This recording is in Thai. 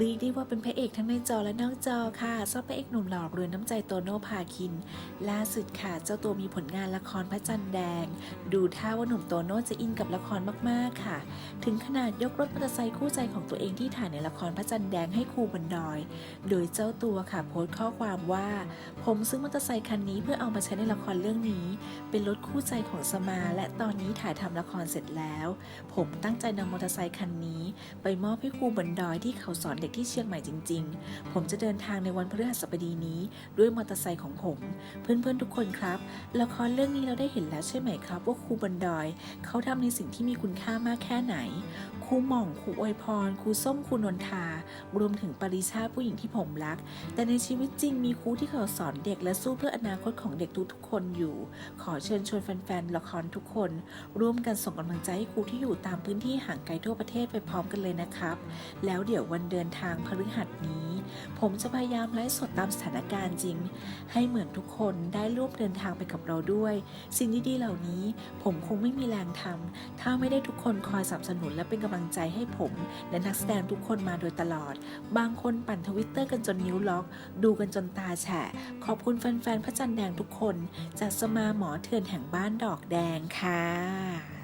รีดีว่าเป็นพระเอกทั้งในจอและนอกจอค่ะซอบพระเอกหนุ่มหล่อเรือนน้ำใจโตโน่พาคิน ล่าสุดค่ะ เจ้าตัวมีผลงานละครพระจันทร์แดง ดูท่าว่าหนุ่มโตโน่จะอินกับละครมากๆค่ะ ถึงขนาดยกรถมอเตอร์ไซค์คู่ใจของตัวเองที่ถ่ายในละครพระจันทร์แดงให้ครูบนดอย โดยเจ้าตัวค่ะโพสต์ข้อความว่า ผมซื้อมอเตอร์ไซคันนี้เพื่อเอามาใช้ในละครเรื่องนี้ เป็นรถคู่ใจของสมา และตอนนี้ถ่ายทำละครเสร็จแล้ว ผมตั้งใจนำมอเตอร์ไซคันนี้ ไปมอบให้ครูบนดอยที่เขาสอนเด็กที่เชียงใหม่จริง ๆ ผมจะเดินทางในวันพฤหัสบดีนี้ด้วยมอเตอร์ไซค์ของผม เพื่อนๆทุกคนครับ ละครเรื่องนี้เราได้เห็นแล้วใช่ไหมครับ ว่าครูบนดอย เขาทำในสิ่งที่มีคุณค่ามากแค่ไหน รูหม่องครูอวยพรครูส้มครูนนทารวมถึงปริชาผู้หญิงที่ผมรัก แต่ในชีวิตจริงมีครูที่เขาสอนเด็กและสู้เพื่ออนาคตของเด็กทุกๆคนอยู่ ขอเชิญชวนแฟนๆละครทุกคน ร่วมกันส่งกำลังใจให้ครูที่อยู่ตามพื้นที่ห่างไกลทั่วประเทศไปพร้อมกันเลยนะครับ แล้วเดี๋ยววันเดินทางพฤหัสนี้ผมจะพยายามไลฟ์สดตามสถานการณ์จริง ให้เหมือนทุกคนได้ร่วมเดินทางไปกับเราด้วย สิ่งดีๆเหล่านี้ผมคงไม่มีแรงทำถ้าไม่ได้ทุกคนคอยสนับสนุนและเป็นกำลังใจให้ผม และนักแสดงทุกคนมาโดยตลอด บางคนปั่นทวิตเตอร์กันจนนิ้วล็อก ดูกันจนตาแฉะ ขอบคุณแฟนๆพระจันทร์แดงทุกคน จากสมาหมอเถื่อนแห่งบ้านดอกแดงค่ะ